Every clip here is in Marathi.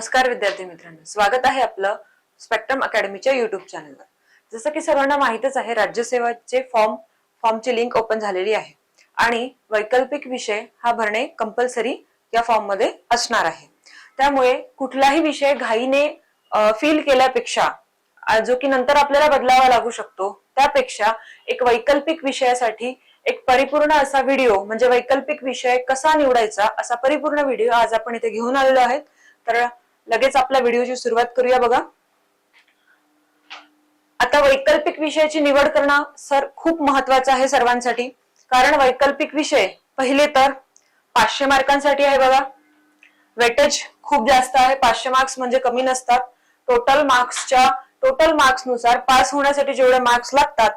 नमस्कार विद्यार्थी मित्रांनो. स्वागत आहे आपलं स्पेक्ट्रम अकॅडमीच्या युट्यूब चॅनलवर जसं की सर्वांना माहितच आहे राज्यसेवाचे फॉर्म फॉर्मची लिंक ओपन झालेली आहे. आणि वैकल्पिक विषय हा भरणे कंपल्सरी या फॉर्ममध्ये असणार आहे. त्यामुळे कुठलाही विषय घाईने फील केल्यापेक्षा जो की नंतर आपल्याला बदलावा लागू शकतो त्यापेक्षा एक वैकल्पिक विषयासाठी एक परिपूर्ण असा व्हिडिओ म्हणजे वैकल्पिक विषय कसा निवडायचा असा परिपूर्ण व्हिडिओ आज आपण इथे घेऊन आलेलो आहेत. तर लगेच आपल्या व्हिडिओची सुरुवात करूया बघा. आता वैकल्पिक विषयाची निवड करणं सर खूप महत्वाचं आहे सर्वांसाठी. कारण वैकल्पिक विषय पहिले तर पाचशे मार्कांसाठी आहे बघा. वेटेज खूप जास्त आहे पाचशे मार्क्स म्हणजे कमी नसतात. टोटल मार्क्सच्या टोटल मार्क्सनुसार पास होण्यासाठी जेवढे मार्क्स लागतात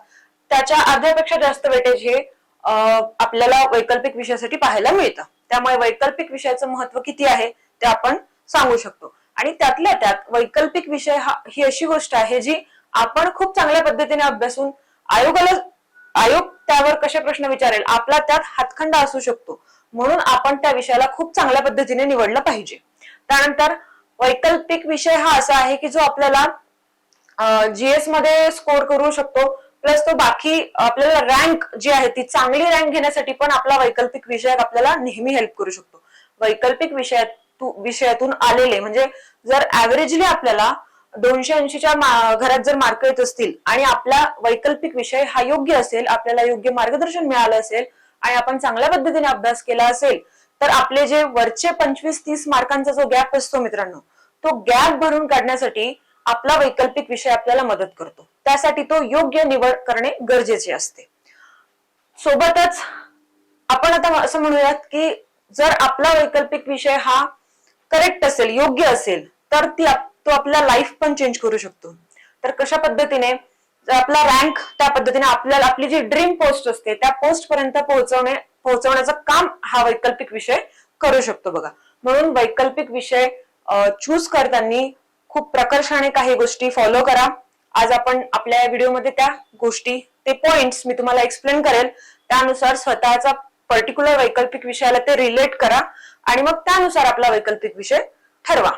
त्याच्या अर्ध्यापेक्षा जास्त वेटेज हे आपल्याला वैकल्पिक विषयासाठी पाहायला मिळतं. त्यामुळे वैकल्पिक विषयाचं महत्त्व किती आहे ते आपण सांगू शकतो. आणि त्यातल्या त्यात वैकल्पिक विषय हा ही अशी गोष्ट आहे जी आपण खूप चांगल्या पद्धतीने अभ्यासून आयोगाला आयोग त्यावर कसे प्रश्न विचारेल आपला त्यात हातखंडा असू शकतो. म्हणून आपण त्या विषयाला खूप चांगल्या पद्धतीने निवडलं पाहिजे. त्यानंतर वैकल्पिक विषय हा असा आहे की जो आपल्याला जीएसमध्ये स्कोर करू शकतो प्लस तो बाकी आपल्याला रँक जी आहे ती चांगली रँक घेण्यासाठी पण आपला वैकल्पिक विषय आपल्याला नेहमी हेल्प करू शकतो. वैकल्पिक विषयात विषयातून आलेले. म्हणजे जर ऍव्हरेजली आपल्याला दोनशे ऐंशीच्या घरात जर मार्क येत असतील आणि आपला वैकल्पिक विषय हा योग्य असेल आपल्याला योग्य मार्गदर्शन मिळालं असेल आणि आपण चांगल्या पद्धतीने अभ्यास केला असेल तर आपले जे वरचे पंचवीस तीस मार्कांचा जो गॅप असतो मित्रांनो तो गॅप भरून काढण्यासाठी आपला वैकल्पिक विषय आपल्याला मदत करतो. त्यासाठी तो योग्य निवड करणे गरजेचे असते. सोबतच आपण आता असं म्हणूयात की जर आपला वैकल्पिक विषय हा करेक्ट असेल योग्य असेल तर ती आप- तो आपला लाईफ पण चेंज करू शकतो. तर कशा पद्धतीने? आपला रँक त्या पद्धतीने आपल्याला आपली जी ड्रीम पोस्ट असते त्या पोस्ट पर्यंत पोहोचवणे पोहोचवण्याचं काम हा वैकल्पिक विषय करू शकतो बघा. म्हणून वैकल्पिक विषय चूज करताना खूप प्रकर्षाने काही गोष्टी फॉलो करा. आज आपण आपल्या व्हिडिओमध्ये त्या गोष्टी ते पॉइंट्स मी तुम्हाला एक्सप्लेन करेल. त्यानुसार स्वतःचा पर्टिक्युलर वैकल्पिक विषयाला ते रिलेट करा आणि मग त्यानुसार आपला वैकल्पिक विषय ठरवा.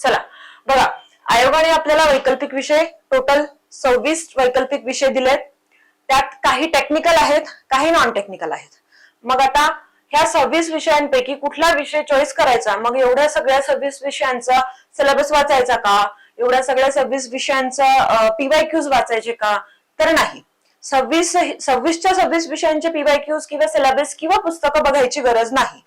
चला बघा आयोगाने आपल्याला वैकल्पिक विषय टोटल सव्वीस वैकल्पिक विषय दिलेत. त्यात काही टेक्निकल आहेत काही नॉन टेक्निकल आहेत. मग आता ह्या सव्वीस विषयांपैकी कुठला विषय चॉईस करायचा? मग एवढ्या सगळ्या सव्वीस विषयांचा सिलेबस वाचायचा का? एवढ्या सगळ्या सव्वीस विषयांचा पीवायक्यूज वाचायचे का? तर नाही. सव्वीस सव्वीसच्या सव्वीस विषयांचे पीवायक्यूज किंवा सिलेबस किंवा पुस्तकं बघायची गरज नाही.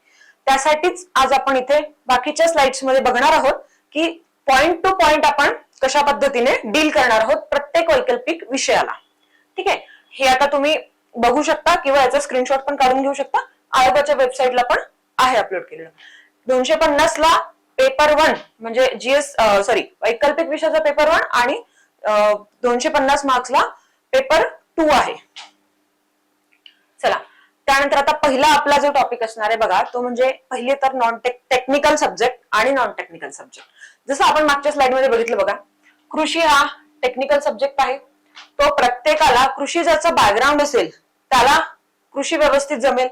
त्यासाठीच आज आपण इथे बाकीच्या स्लाइड्समध्ये बघणार आहोत की पॉइंट टू पॉइंट आपण कशा पद्धतीने डील करणार आहोत प्रत्येक वैकल्पिक विषयाला. ठीक आहे? हे आता तुम्ही बघू शकता किंवा याचा स्क्रीनशॉट पण काढून घेऊ शकता. आयोगाच्या वेबसाईटला पण आहे अपलोड केलेलं. दोनशे पन्नास ला पेपर वन म्हणजे जीएस सॉरी वैकल्पिक विषयाचा पेपर वन आणि दोनशे पन्नास मार्क्सला पेपर टू आहे. चला त्यानंतर आता पहिला आपला जो टॉपिक असणार आहे बघा तो म्हणजे पहिले तर नॉन टेक्निकल सब्जेक्ट आणि नॉन टेक्निकल सब्जेक्ट जसं आपण मागच्या स्लाइडमध्ये बघितलं बघा कृषी हा टेक्निकल सब्जेक्ट आहे. तो प्रत्येकाला कृषी ज्याचं बॅकग्राऊंड असेल त्याला कृषी व्यवस्थित जमेल.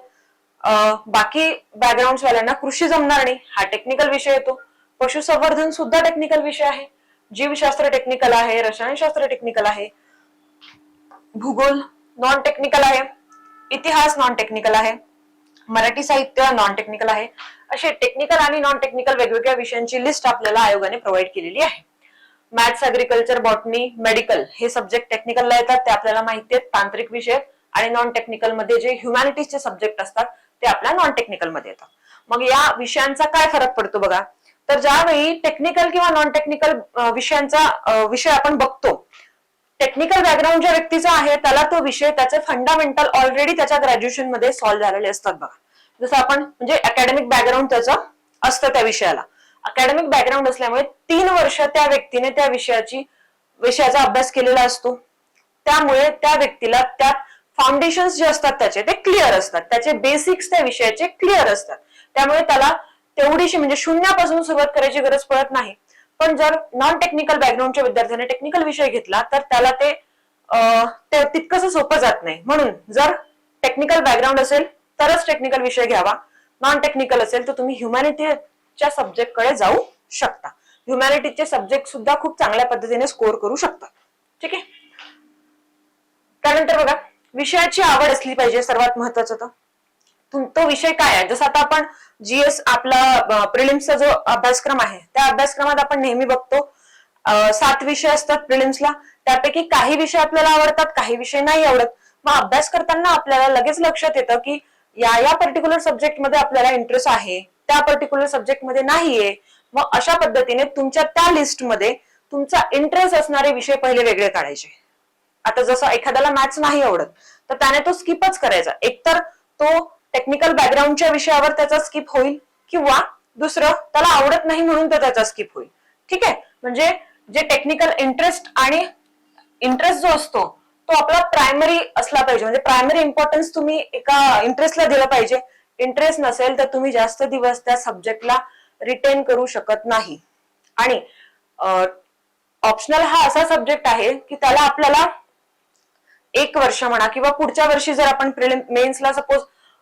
बाकी बॅकग्राऊंड वाल्यांना कृषी जमणार नाही हा टेक्निकल विषय येतो. पशुसंवर्धन सुद्धा टेक्निकल विषय आहे. जीवशास्त्र टेक्निकल आहे रसायनशास्त्र टेक्निकल आहे. भूगोल नॉन टेक्निकल आहे. इतिहास नॉन टेक्निकल आहे. मराठी साहित्य नॉन टेक्निकल आहे. असे टेक्निकल आणि नॉन टेक्निकल वेगवेगळ्या विषयांची लिस्ट आपल्याला आयोगाने प्रोव्हाइड केलेली आहे. मॅथ्स अग्रिकल्चर बॉटनी मेडिकल हे सब्जेक्ट टेक्निकलला येतात. ते आपल्याला माहिती आहेत. तांत्रिक विषय आणि नॉन टेक्निकलमध्ये जे ह्युमॅनिटीजचे सब्जेक्ट असतात ते आपल्या नॉन टेक्निकलमध्ये येतात. मग या विषयांचा काय फरक पडतो बघा? तर ज्यावेळी टेक्निकल किंवा नॉन टेक्निकल विषयांचा विषय आपण बघतो टेक्निकल बॅकग्राऊंड ज्या व्यक्तीचा आहे त्याला तो विषय त्याचे फंडामेंटल ऑलरेडी त्याच्या ग्रॅज्युएशनमध्ये सॉल्व्ह झालेले असतात बघा. जसं आपण म्हणजे अकॅडमिक बॅकग्राऊंड त्याचं असतं त्या विषयाला. अकॅडमिक बॅकग्राऊंड असल्यामुळे तीन वर्ष त्या व्यक्तीने त्या विषयाची विषयाचा अभ्यास केलेला असतो. त्यामुळे त्या व्यक्तीला त्यात फाउंडेशन्स जे असतात त्याचे ते क्लिअर असतात. त्याचे बेसिक्स त्या विषयाचे क्लिअर असतात. त्यामुळे त्याला तेवढीशी म्हणजे शून्यापासून सुरुवात करायची गरज पडत नाही. पण जर नॉन टेक्निकल बॅकग्राऊंडच्या विद्यार्थ्याने टेक्निकल विषय घेतला तर त्याला ते अं, तितकंसं सोपं जात नाही. म्हणून जर टेक्निकल बॅकग्राऊंड असेल तरच टेक्निकल विषय घ्यावा. नॉन टेक्निकल असेल तर तुम्ही ह्युमॅनिटीच्या सब्जेक्टकडे जाऊ शकता. ह्युमॅनिटीजचे सब्जेक्ट सुद्धा खूप चांगल्या पद्धतीने स्कोर करू शकतात. ठीक आहे? त्यानंतर बघा विषयाची आवड असली पाहिजे सर्वात महत्वाचं तर. तो विषय काय आहे? जसं आता आपण जीएस आपला प्रिलिम्सचा जो अभ्यासक्रम आहे त्या अभ्यासक्रमात आपण नेहमी बघतो सात विषय असतात प्रिलिम्सला त्यापैकी काही विषय आपल्याला आवडतात काही विषय नाही आवडत. मग अभ्यास करताना आपल्याला लगेच लक्षात येतं की या या पर्टिक्युलर सब्जेक्टमध्ये आपल्याला इंटरेस्ट आहे त्या पर्टिक्युलर सब्जेक्टमध्ये नाहीये. मग अशा पद्धतीने तुमच्या त्या लिस्टमध्ये तुमचा इंटरेस्ट असणारे विषय पहिले वेगळे काढायचे. आता जसं एखाद्याला मॅथ्स नाही आवडत तर त्याने तो स्किपच करायचा. एकतर तो टेक्निकल बॅकग्राऊंडच्या विषयावर त्याचा स्किप होईल किंवा दुसरं त्याला आवडत नाही म्हणून तर त्याचा स्किप होईल. ठीक आहे? म्हणजे जे टेक्निकल इंटरेस्ट आणि इंटरेस्ट जो असतो तो आपला प्रायमरी असला पाहिजे. म्हणजे प्रायमरी इम्पॉर्टन्स तुम्ही एका इंटरेस्टला दिलं पाहिजे. इंटरेस्ट नसेल तर तुम्ही जास्त दिवस त्या सब्जेक्टला रिटेन करू शकत नाही. आणि ऑप्शनल हा असा सब्जेक्ट आहे की त्याला आपल्याला एक वर्ष म्हणा किंवा पुढच्या वर्षी जर आपण प्रिलिम मेन्सला सपोज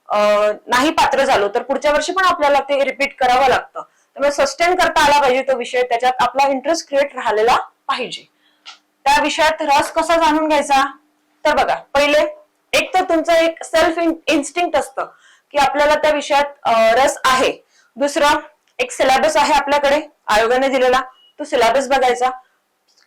नाही पात्र झालो तर पुढच्या वर्षी पण आपल्याला ते रिपीट करावं लागतं. त्यामुळे सस्टेन करता आला पाहिजे तो विषय त्याच्यात आपला इंटरेस्ट क्रिएट राहिलेला पाहिजे. त्या विषयात रस कसा जाणून घ्यायचा? तर बघा पहिले एक तर तुमचं एक सेल्फ इन्स्टिंक्ट असतं की आपल्याला त्या विषयात रस आहे. दुसरं एक सिलेबस आहे आपल्याकडे आयोगाने दिलेला. तो सिलेबस बघायचा.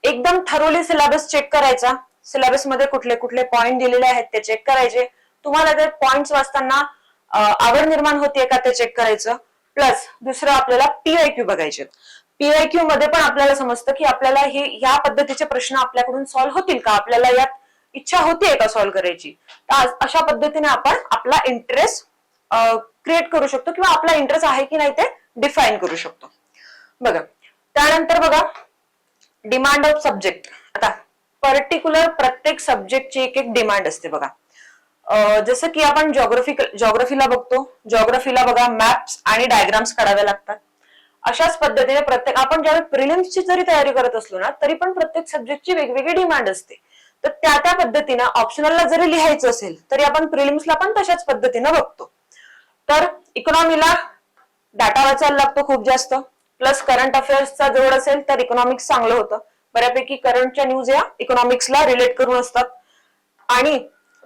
एकदम ठरवली सिलेबस चेक करायचा. सिलेबसमध्ये कुठले कुठले पॉइंट दिलेले आहेत ते चेक करायचे. तुम्हाला ते पॉइंट वाचताना आवड निर्माण होते का ते चेक करायचं? प्लस दुसरं आपल्याला पीआयक्यू बघायचे. पीआयक्यू मध्ये पण आपल्याला समजतं की आपल्याला हे ह्या पद्धतीचे प्रश्न आपल्याकडून सॉल्व्ह होतील का? आपल्याला यात इच्छा होतीये का सॉल्व्ह करायची? तर अशा पद्धतीने आपण आपला इंटरेस्ट क्रिएट करू शकतो किंवा आपला इंटरेस्ट आहे की नाही ते डिफाईन करू शकतो. बघा त्यानंतर बघा डिमांड ऑफ सब्जेक्ट आता पर्टिक्युलर प्रत्येक सब्जेक्टची एक एक डिमांड असते बघा. जसं की आपण जॉग्रफी जॉग्रफीला बघतो. जॉग्रफीला बघा मॅप्स आणि डायग्राम्स काढावे लागतात. अशाच पद्धतीने प्रत्येक आपण ज्यावेळी प्रिलिम्सची जरी तयारी करत असलो ना तरी पण प्रत्येक सब्जेक्टची वेगवेगळी डिमांड असते. तर त्या त्या पद्धतीनं ऑप्शनलला जरी लिहायचं असेल तरी आपण प्रिलिम्सला पण तशाच पद्धतीनं बघतो. तर इकॉनॉमीला डाटा वाचायला लागतो खूप जास्त. प्लस करंट अफेअर्सचा जोड असेल तर इकॉनॉमिक्स चांगलं होतं. बऱ्यापैकी करंटच्या न्यूज या इकॉनॉमिक्सला रिलेट करून असतात. आणि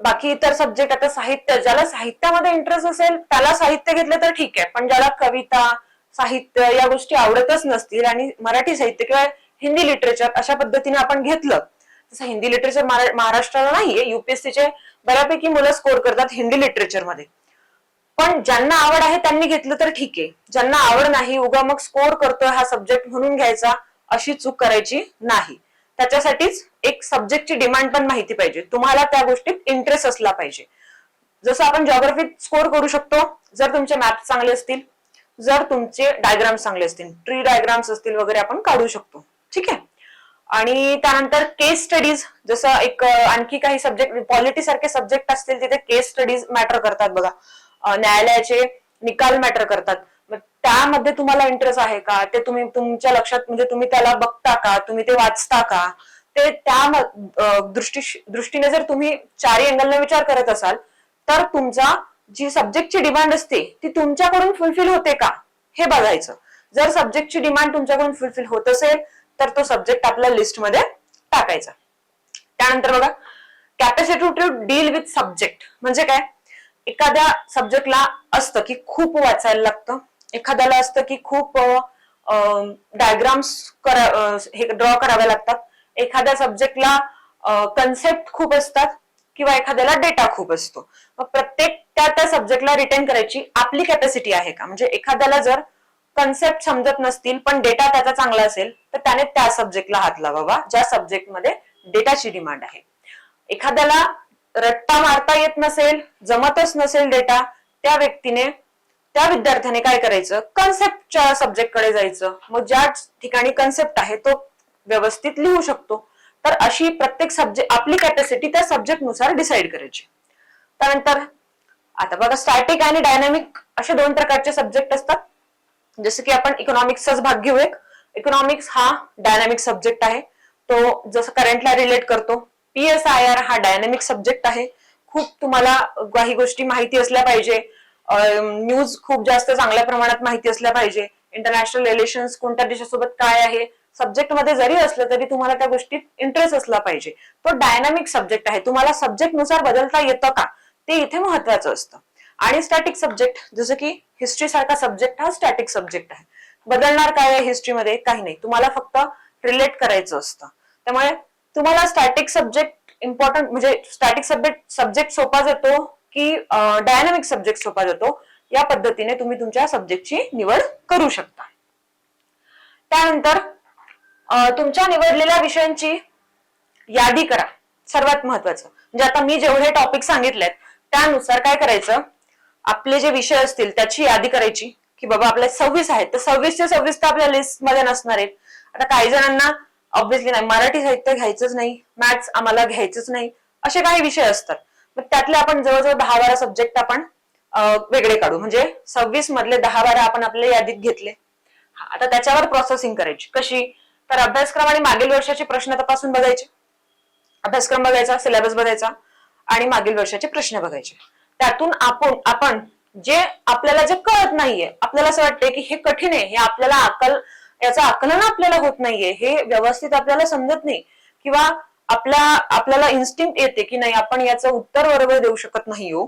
बाकी इतर सब्जेक्ट आता साहित्य ज्याला साहित्यामध्ये इंटरेस्ट असेल त्याला साहित्य घेतलं तर ठीक आहे. पण ज्याला कविता साहित्य या गोष्टी आवडतच नसतील आणि मराठी साहित्य किंवा हिंदी लिटरेचर अशा पद्धतीने आपण घेतलं तसं हिंदी लिटरेचर महाराष्ट्राला नाहीये. युपीएससीचे बऱ्यापैकी मुलं स्कोर करतात हिंदी लिटरेचरमध्ये. पण ज्यांना आवड आहे त्यांनी घेतलं तर ठीक आहे. ज्यांना आवड नाही उगा मग स्कोर करतोय हा सब्जेक्ट म्हणून घ्यायचा अशी चूक करायची नाही. त्याच्यासाठीच एक सब्जेक्टची डिमांड पण माहिती पाहिजे. तुम्हाला त्या गोष्टीत इंटरेस्ट असला पाहिजे. जसं आपण जॉग्रफीत स्कोर करू शकतो जर तुमचे मॅप चांगले असतील जर तुमचे डायग्राम्स चांगले असतील ट्री डायग्राम्स असतील वगैरे आपण काढू शकतो. ठीक आहे? आणि त्यानंतर केस स्टडीज जसं एक आणखी काही सब्जेक्ट पॉलिटी सारखे सब्जेक्ट असतील तिथे केस स्टडीज मॅटर करतात बघा. न्यायालयाचे निकाल मॅटर करतात. मग त्यामध्ये तुम्हाला इंटरेस्ट आहे का? ते तुम्ही तुमच्या लक्षात म्हणजे तुम्ही त्याला बघता का? तुम्ही ते वाचता का? ते त्या दृष्टी दृष्टीने जर तुम्ही चारही अँगलने विचार करत असाल तर तुमचा जी सब्जेक्टची डिमांड असते ती तुमच्याकडून फुलफिल होते का? हे बघायचं. जर सब्जेक्टची डिमांड तुमच्याकडून फुलफिल होत असेल तर तो सब्जेक्ट आपल्या लिस्टमध्ये टाकायचा. त्यानंतर बघा capacity to deal with subject म्हणजे काय? एखाद्या सब्जेक्टला असतं की खूप वाचायला लागतं. एखाद्याला असतं की खूप डायग्राम्स करा हे ड्रॉ करावे लागतात. एखाद्या सब्जेक्टला कन्सेप्ट खूप असतात किंवा एखाद्याला डेटा खूप असतो. मग प्रत्येक त्या त्या सब्जेक्टला रिटेन करायची आपली कॅपॅसिटी आहे का? म्हणजे एखाद्याला जर कन्सेप्ट समजत नसतील पण डेटा त्याचा चांगला असेल तर त्याने त्या सब्जेक्टला हात लावावा ज्या सब्जेक्टमध्ये डेटाची डिमांड आहे. एखाद्याला रट्टा मारता येत नसेल जमतच नसेल डेटा त्या व्यक्तीने त्या विद्यार्थ्याने काय करायचं? कन्सेप्टच्या सब्जेक्टकडे जायचं. मग ज्या ठिकाणी कन्सेप्ट आहे तो व्यवस्थित लिहू शकतो. तर अशी प्रत्येक सब्जेक्ट आपली कॅपॅसिटी त्या सब्जेक्टनुसार डिसाईड करायची. त्यानंतर आता बघा स्टॅटिक आणि डायनामिक असे दोन प्रकारचे सब्जेक्ट असतात. जसं की आपण इकॉनॉमिक्सचाच भाग घेऊ एक इकॉनॉमिक्स हा डायनामिक सब्जेक्ट आहे. तो जसं करंटला रिलेट करतो. पीएसआयआर हा डायनामिक सब्जेक्ट आहे. खूप तुम्हाला काही गोष्टी माहिती असल्या पाहिजे. न्यूज खूप जास्त चांगल्या प्रमाणात माहिती असल्या पाहिजे. इंटरनॅशनल रिलेशन्स कोणत्या देशासोबत काय आहे? सब्जेक्टमध्ये जरी असलं तरी तुम्हाला त्या गोष्टीत इंटरेस्ट असला पाहिजे. तो डायनामिक सब्जेक्ट आहे. तुम्हाला सब्जेक्टनुसार बदलता येतं का? ते इथे महत्वाचं असतं. आणि स्टॅटिक सब्जेक्ट जसं की हिस्ट्री सारखा सब्जेक्ट हा स्टॅटिक सब्जेक्ट आहे. बदलणार काय आहे हिस्ट्रीमध्ये काही नाही. तुम्हाला फक्त रिलेट करायचं असतं. त्यामुळे तुम्हाला स्टॅटिक सब्जेक्ट इम्पॉर्टंट म्हणजे स्टॅटिक सब्जेक्ट सब्जेक्ट सोपा जातो की डायनामिक सब्जेक्ट सोपा जातो या पद्धतीने तुम्ही तुमच्या सब्जेक्टची निवड करू शकता. त्यानंतर तुमच्या निवडलेल्या विषयांची यादी करा. सर्वात महत्वाचं. म्हणजे आता मी जेवढे टॉपिक सांगितलेत त्यानुसार काय करायचं? आपले जे विषय असतील त्याची यादी करायची. की बाबा आपल्या सव्वीस आहेत. तर सव्वीसचे सव्वीस तर आपल्या लिस्टमध्ये नसणार आहेत. आता काही जणांना ऑब्व्हियसली नाही. मराठी साहित्य घ्यायचंच नाही. मॅथ्स आम्हाला घ्यायचंच नाही. असे काही विषय असतात. मग त्यातले आपण जवळजवळ दहा बारा सब्जेक्ट आपण वेगळे काढू. म्हणजे सव्वीस मधले दहा बारा आपण आपल्या यादीत घेतले. आता त्याच्यावर प्रोसेसिंग करायची. कशी? तर अभ्यासक्रम आणि मागील वर्षाचे प्रश्न तपासून बघायचे. अभ्यासक्रम बघायचा सिलेबस बघायचा आणि मागील वर्षाचे प्रश्न बघायचे. त्यातून आपण आपण जे आपल्याला जे कळत नाहीये आपल्याला असं वाटतंय की हे कठीण आहे हे आपल्याला आकल याचं आकलन आपल्याला होत नाहीये हे व्यवस्थित आपल्याला समजत नाही. किंवा आपल्या आपल्याला इन्स्टिंक्ट येते की नाही आपण याचं उत्तर बरोबर देऊ शकत नाही हो.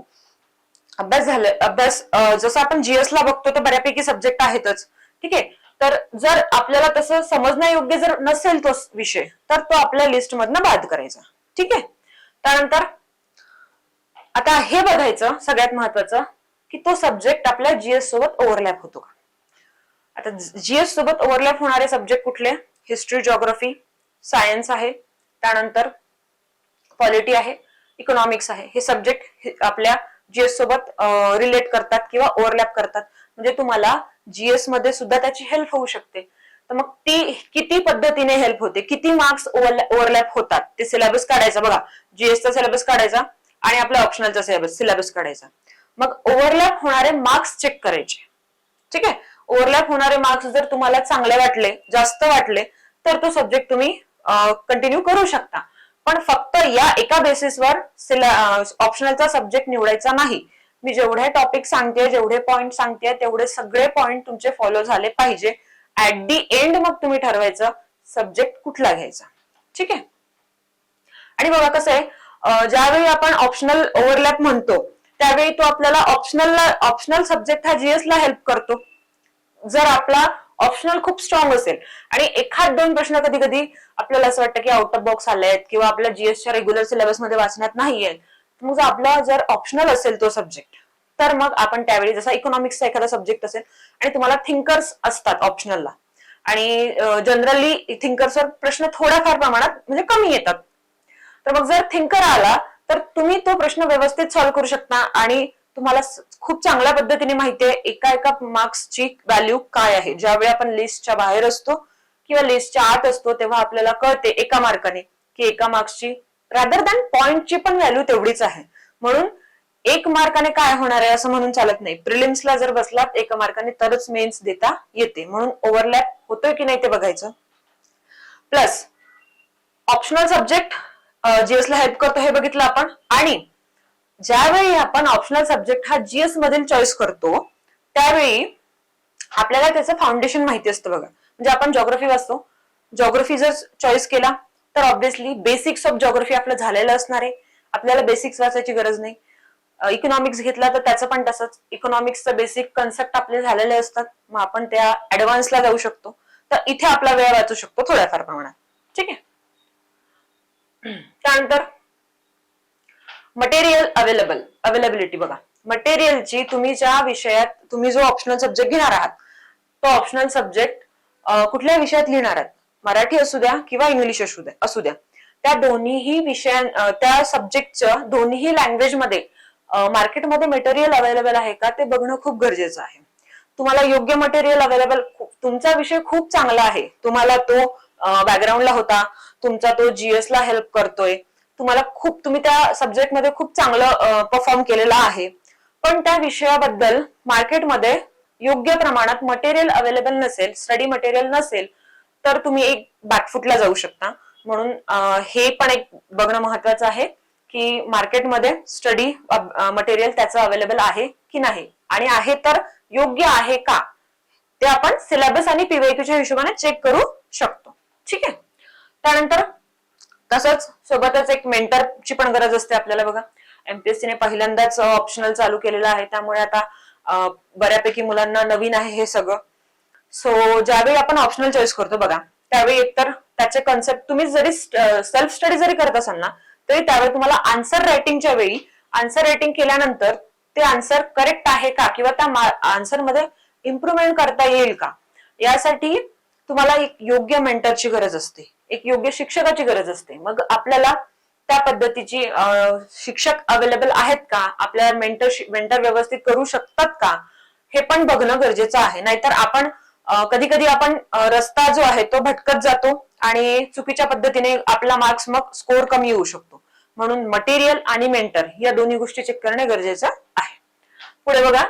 अभ्यास झालं अभ्यास जसं आपण जीएस ला बघतो तर बऱ्यापैकी सब्जेक्ट आहेतच. ठीक आहे? तर जर आपल्याला तसं समजण्यायोग्य जर नसेल तो विषय तर तो आपल्या लिस्ट मधनं बाद करायचा. ठीक आहे? त्यानंतर आता हे बघायचं सगळ्यात महत्वाचं की तो सब्जेक्ट आपल्या जीएस सोबत ओव्हरलॅप होतो का? आता जीएस सोबत ओव्हरलॅप होणारे सब्जेक्ट कुठले? हिस्ट्री जॉग्रफी सायन्स आहे. त्यानंतर पॉलिटी आहे इकॉनॉमिक्स आहे. हे सब्जेक्ट आपल्या जीएस सोबत रिलेट करतात किंवा ओव्हरलॅप करतात. म्हणजे तुम्हाला जीएसमध्ये सुद्धा त्याची हेल्प होऊ शकते. तर मग ती किती पद्धतीने हेल्प होते? किती मार्क्स ओव्हरलॅप होतात? ते सिलेबस काढायचा बघा. जीएसचा सिलेबस काढायचा आणि आपल्या ऑप्शनलचा सिलेबस सिलेबस काढायचा. मग ओव्हरलॅप होणारे मार्क्स चेक करायचे. ठीक आहे? ओव्हरलॅप होणारे मार्क्स जर तुम्हाला चांगले वाटले जास्त वाटले तर तो सब्जेक्ट तुम्ही कंटिन्यू करू शकता. पण फक्त या एका बेसिसवर ऑप्शनलचा सब्जेक्ट निवडायचा नाही. मी जेवढे टॉपिक सांगते जेवढे पॉइंट सांगते तेवढे सगळे पॉइंट तुमचे फॉलो झाले पाहिजे. ऍट दी एंड मग तुम्ही ठरवायचं सब्जेक्ट कुठला घ्यायचा. ठीक आहे? आणि बघा कसं आहे ज्यावेळी आपण ऑप्शनल ओव्हरलॅप म्हणतो त्यावेळी तो आपल्याला ऑप्शनल ऑप्शनल सब्जेक्ट हा जीएस ला हेल्प करतो. जर आपला ऑप्शनल खूप स्ट्रॉंग असेल. आणि एखाद दोन प्रश्न कधी कधी आपल्याला असं वाटतं की आउट ऑफ बॉक्स आले आहेत किंवा आपल्या जीएसच्या रेग्युलर सिलेबसमध्ये वाचण्यात नाहीये मग आपला जर ऑप्शनल असेल तो सब्जेक्ट तर मग आपण त्यावेळी जसा इकॉनॉमिक्सचा एखादा सब्जेक्ट असेल आणि तुम्हाला थिंकर्स असतात ऑप्शनलला आणि जनरली थिंकर्सवर प्रश्न थोड्याफार प्रमाणात म्हणजे कमी येतात. तर मग जर थिंकर आला तर तुम्ही तो प्रश्न व्यवस्थित सॉल्व्ह करू शकता आणि तुम्हाला खूप चांगल्या पद्धतीने माहिती आहे एका एका मार्क्सची व्हॅल्यू काय आहे. ज्यावेळी आपण लिस्टच्या बाहेर असतो किंवा लिस्टच्या आत असतो तेव्हा आपल्याला कळते एका मार्काने की एका मार्क्सची रादर दॅन पॉइंटची पण व्हॅल्यू तेवढीच आहे. म्हणून एक मार्काने काय होणार आहे असं म्हणून चालत नाही. प्रिलिम्सला जर बसलात एका मार्काने तरच मेन्स देता येते. म्हणून ओव्हरलॅप होतोय की नाही ते बघायचं. प्लस ऑप्शनल सब्जेक्ट जीएस ला हेल्प करतो हे बघितलं आपण. आणि ज्यावेळी आपण ऑप्शनल सब्जेक्ट हा जीएस मधील चॉईस करतो त्यावेळी आपल्याला त्याचं फाउंडेशन माहिती असतं बघा. म्हणजे आपण जॉग्रफी वाचतो. जॉग्रफी जर चॉईस केला तर ऑब्व्हियसली बेसिक्स ऑफ जॉग्रफी आपलं झालेलं असणार आहे. आपल्याला बेसिक्स वाचायची गरज नाही. इकॉनॉमिक्स घेतला तर त्याचं पण तसंच. इकॉनॉमिक्सचं बेसिक कन्सेप्ट आपले झालेले असतात. मग आपण त्या ऍडव्हान्सला जाऊ शकतो. तर इथे आपला वेळ वाचू शकतो थोड्याफार प्रमाणात. ठीक आहे? त्यानंतर मटेरियल अवेलेबल अवेलेबिलिटी बघा. मटेरियलची तुम्ही ज्या विषयात तुम्ही जो ऑप्शनल सब्जेक्ट घेणार आहात तो ऑप्शनल सब्जेक्ट कुठल्या विषयात लिहिणार आहात? मराठी असू द्या किंवा इंग्लिश असू द्या असू द्या. त्या दोन्हीही विषयां त्या सब्जेक्टच्या दोन्हीही लँग्वेजमध्ये मार्केटमध्ये मटेरियल अवेलेबल आहे का ते बघणं खूप गरजेचं आहे. तुम्हाला योग्य मटेरियल अवेलेबल तुमचा विषय खूप चांगला आहे. तुम्हाला तो बॅकग्राऊंडला होता. तुमचा तो जीएस ला हेल्प करतोय. तुम्हाला खूप तुम्ही त्या सब्जेक्टमध्ये खूप चांगलं परफॉर्म केलेला आहे. पण त्या विषयाबद्दल मार्केटमध्ये योग्य प्रमाणात मटेरियल अवेलेबल नसेल स्टडी मटेरियल नसेल तर तुम्ही एक बॅकफुटला जाऊ शकता. म्हणून हे पण एक बघणं महत्वाचं आहे की मार्केटमध्ये स्टडी मटेरियल त्याचं अवेलेबल आहे की नाही? आणि आहे तर योग्य आहे का? ते आपण सिलेबस आणि पीवायक्यूच्या हिशोबाने चेक करू शकतो. ठीक आहे? त्यानंतर तसंच सोबतच एक मेंटरची पण गरज असते आपल्याला बघा. एमपीएससीने पहिल्यांदाच ऑप्शनल चालू केलेलं आहे. त्यामुळे आता बऱ्यापैकी मुलांना नवीन आहे हे सगळं. सो ज्यावेळी आपण ऑप्शनल चॉईस करतो बघा त्यावेळी एकतर त्याचे कन्सेप्ट तुम्ही जरी सेल्फ स्टडी जरी करत असाल ना तरी त्यावेळी तुम्हाला आन्सर रायटिंगच्या वेळी आन्सर रायटिंग केल्यानंतर ते आन्सर करेक्ट आहे का? किंवा त्या आन्सरमध्ये इम्प्रुव्हमेंट करता येईल का? यासाठी तुम्हाला एक योग्य मेंटरची गरज असते. एक योग्य शिक्षकाची गरज असते. मग आपल्याला त्या पद्धतीची शिक्षक अवेलेबल आहेत का? आपल्याला मेंटर मेंटर व्यवस्थित करू शकतात का? हे पण बघणं गरजेचं आहे. नाहीतर आपण कधी कधी आपण रस्ता जो आहे तो भटकत जातो आणि चुकीच्या पद्धतीने आपला मार्क्स मग स्कोर कमी येऊ शकतो. म्हणून मटेरियल आणि मेंटर या दोन्ही गोष्टी चेक करणे गरजेचं आहे. पुढे बघा.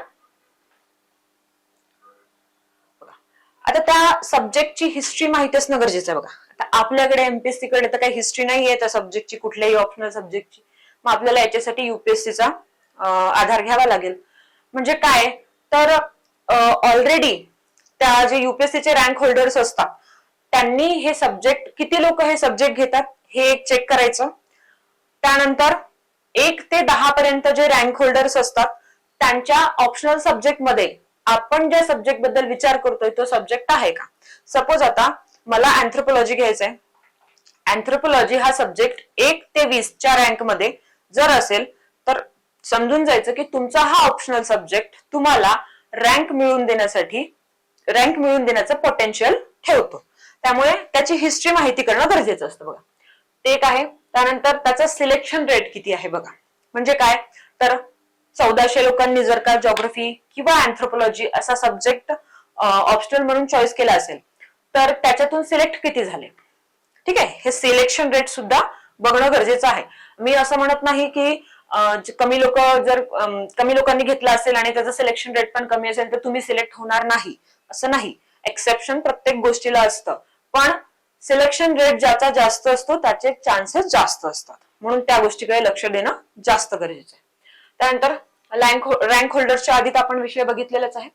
आता त्या सब्जेक्टची हिस्ट्री माहिती असणं गरजेचं आहे बघा. आपल्याकडे एमपीएससी कडे तर काही हिस्ट्री नाहीये त्या सब्जेक्टची कुठल्याही ऑप्शनल सब्जेक्टची मग आपल्याला याच्यासाठी युपीएससीचा आधार घ्यावा लागेल. म्हणजे काय? तर ऑलरेडी त्या जे युपीएससीचे रँक होल्डर्स असतात त्यांनी हे सब्जेक्ट किती लोक हे सब्जेक्ट घेतात? हे एक चेक करायचं. त्यानंतर एक ते दहा पर्यंत जे रँक होल्डर्स असतात त्यांच्या ऑप्शनल सब्जेक्टमध्ये आपण ज्या सब्जेक्टबद्दल विचार करतोय तो सब्जेक्ट आहे का? सपोज आता मला अँथ्रोपॉलॉजी घ्यायचंय. अँथ्रोपॉलॉजी हा सब्जेक्ट एक ते वीसच्या रँकमध्ये जर असेल तर समजून जायचं की तुमचा हा ऑप्शनल सब्जेक्ट तुम्हाला रँक मिळवून देण्यासाठी रँक मिळवून देण्याचं पोटेन्शियल ठेवतो. त्यामुळे त्याची हिस्ट्री माहिती करणं गरजेचं असतं बघा. ते एक आहे. त्यानंतर त्याचं सिलेक्शन रेट किती आहे बघा. म्हणजे काय? तर चौदाशे लोकांनी जर का जॉग्रफी किंवा अँथ्रोपॉलॉजी असा सब्जेक्ट ऑप्शनल म्हणून चॉईस केला असेल तर त्याच्यातून सिलेक्ट किती झाले? ठीक आहे? हे सिलेक्शन रेट सुद्धा बघणं गरजेचं आहे. मी असं म्हणत नाही की कमी लोक जर कमी लोकांनी घेतला असेल आणि त्याचं सिलेक्शन रेट पण कमी असेल तर तुम्ही सिलेक्ट होणार नाही. असं नाही. एक्सेप्शन प्रत्येक गोष्टीला असतं. पण सिलेक्शन रेट ज्याचा जास्त असतो त्याचे चान्सेस जास्त असतात. म्हणून त्या गोष्टीकडे लक्ष देणं जास्त गरजेचं आहे. त्यानंतर रँक रँक आधी आधीच आपण विषय बघितलेलाच आहे.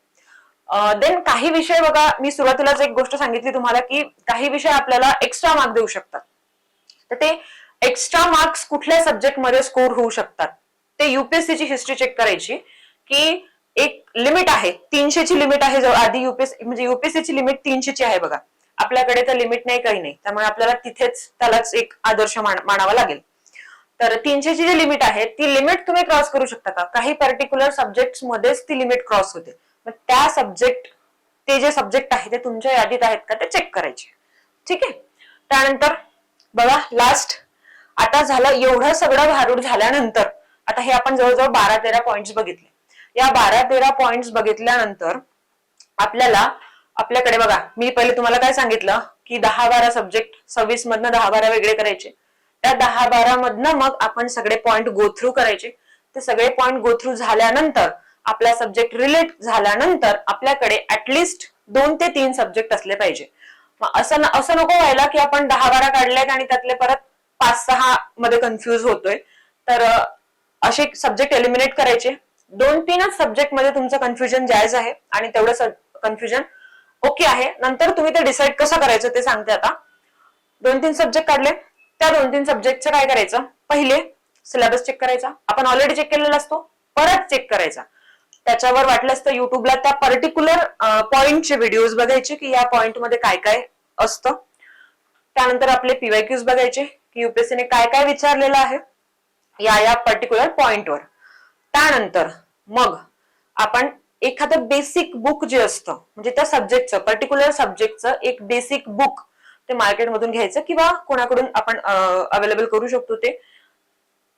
देन काही विषय बघा मी सुरुवातीलाच एक गोष्ट सांगितली तुम्हाला की काही विषय आपल्याला एक्स्ट्रा मार्क देऊ शकतात. तर ते एक्स्ट्रा मार्क्स कुठल्या सब्जेक्टमध्ये स्कोर होऊ शकतात? ते युपीएससीची हिस्ट्री चेक करायची की एक लिमिट आहे तीनशेची लिमिट आहे जवळ आधी युपीएससी म्हणजे युपीएससीची लिमिट तीनशेची आहे बघा. आपल्याकडे तर लिमिट नाही काही नाही. त्यामुळे आपल्याला तिथेच त्यालाच एक आदर्श मानावा लागेल. तर तीनशेची जी लिमिट आहे ती लिमिट तुम्ही क्रॉस करू शकता का? काही पर्टिक्युलर सब्जेक्ट मध्येच ती लिमिट क्रॉस होते. मग त्या सब्जेक्ट ते जे सब्जेक्ट आहे ते तुमच्या यादीत आहेत का ते चेक करायचे. ठीक आहे? त्यानंतर बघा लास्ट आता झालं एवढं सगळं भारूड झाल्यानंतर आता हे आपण जवळजवळ बारा तेरा पॉइंट्स बघितले. या बारा तेरा पॉइंट्स बघितल्यानंतर आपल्याला आपल्याकडे बघा मी पहिले तुम्हाला काय सांगितलं की दहा बारा सब्जेक्ट सव्वीस मधनं दहा बारा वेगळे करायचे. त्या दहा बारा मधनं मग आपण सगळे पॉइंट गो थ्रू करायचे. ते सगळे पॉइंट गो थ्रू झाल्यानंतर आपला सब्जेक्ट रिलेट झाल्यानंतर आपल्याकडे ऍटलिस्ट दोन ते तीन सब्जेक्ट असले पाहिजे. असं असं नको व्हायला की आपण दहा बारा काढलेत आणि त्यातले परत पाच सहा मध्ये कन्फ्युज होतोय. तर असे सब्जेक्ट एलिमिनेट करायचे. दोन तीनच सब्जेक्टमध्ये तुमचं कन्फ्युजन जायज आहे आणि तेवढं कन्फ्युजन ओके आहे. नंतर तुम्ही ते डिसाईड कसं करायचं ते सांगते आता. दोन तीन सब्जेक्ट काढले. त्या दोन तीन सब्जेक्टचं काय करायचं? पहिले सिलेबस चेक करायचा. आपण ऑलरेडी चेक केलेला असतो. परत चेक करायचा. त्याच्यावर वाटलंच तर युट्यूबला त्या पर्टिक्युलर पॉइंटचे व्हिडिओज बघायचे की या पॉइंटमध्ये काय काय असतं. त्यानंतर आपले पीवायक्यूज बघायचे की युपीएससीने काय काय विचारलेलं आहे या या पर्टिक्युलर पॉइंटवर त्यानंतर मग आपण एखादं बेसिक बुक जे असतं म्हणजे त्या सब्जेक्टचं पर्टिक्युलर सब्जेक्टचं एक बेसिक बुक ते मार्केटमधून घ्यायचं किंवा कोणाकडून आपण अवेलेबल करू शकतो ते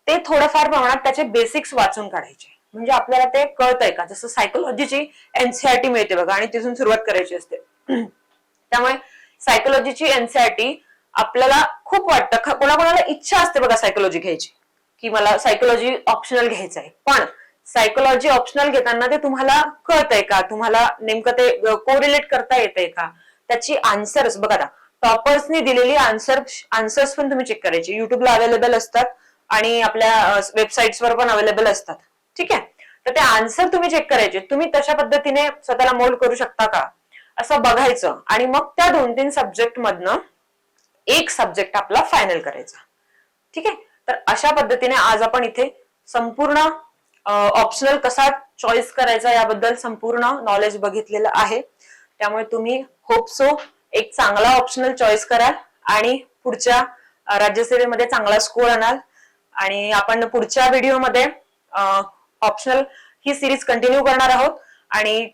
ते थोडंफार प्रमाणात त्याचे बेसिक्स वाचून काढायचे. म्हणजे आपल्याला ते कळतंय का? जसं सायकोलॉजीची एनसीआरटी मिळते बघा आणि तिथून सुरुवात करायची असते. त्यामुळे सायकोलॉजीची एनसीआरटी आपल्याला खूप वाटतं. कोणाकोणाला इच्छा असते बघा सायकोलॉजी घ्यायची. की मला सायकोलॉजी ऑप्शनल घ्यायचं आहे. पण सायकोलॉजी ऑप्शनल घेताना ते तुम्हाला कळतंय का? तुम्हाला नेमकं ते कोरिलेट करता येतंय का? त्याची आन्सर्स बघा आता. टॉपर्सनी दिलेली आन्सर आन्सर्स पण तुम्ही चेक करायचे. युट्यूबला अवेलेबल असतात आणि आपल्या वेबसाईट्सवर पण अवेलेबल असतात. ठीक आहे? तर ते आन्सर तुम्ही चेक करायचे. तुम्ही तशा पद्धतीने स्वतःला मोल्ड करू शकता का? असं बघायचं. आणि मग त्या दोन तीन सब्जेक्ट मधनं एक सब्जेक्ट आपला फायनल करायचा. ठीक आहे? तर अशा पद्धतीने आज आपण इथे संपूर्ण ऑप्शनल कसा चॉईस करायचा याबद्दल संपूर्ण नॉलेज बघितलेलं आहे. त्यामुळे तुम्ही होप सो एक चांगला ऑप्शनल चॉईस कराल आणि पुढच्या राज्यसेवेमध्ये चांगला स्कोर आणाल. आणि आपण पुढच्या व्हिडिओमध्ये ऑप्शनल ही सिरीज कंटिन्यू करणार आहोत. आणि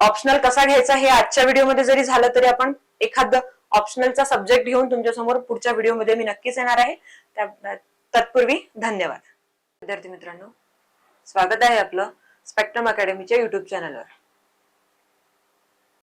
ऑप्शनल कसा घ्यायचा हे आजच्या व्हिडिओमध्ये जरी झालं तरी आपण एखाद ऑप्शनलचा सब्जेक्ट घेऊन तुमच्यासमोर पुढच्या व्हिडिओमध्ये मी नक्कीच येणार आहे. त्या- तत्पूर्वी धन्यवाद. विद्यार्थी मित्रांनो स्वागत आहे आपलं स्पेक्ट्रम अकॅडमीच्या युट्यूब चॅनलवर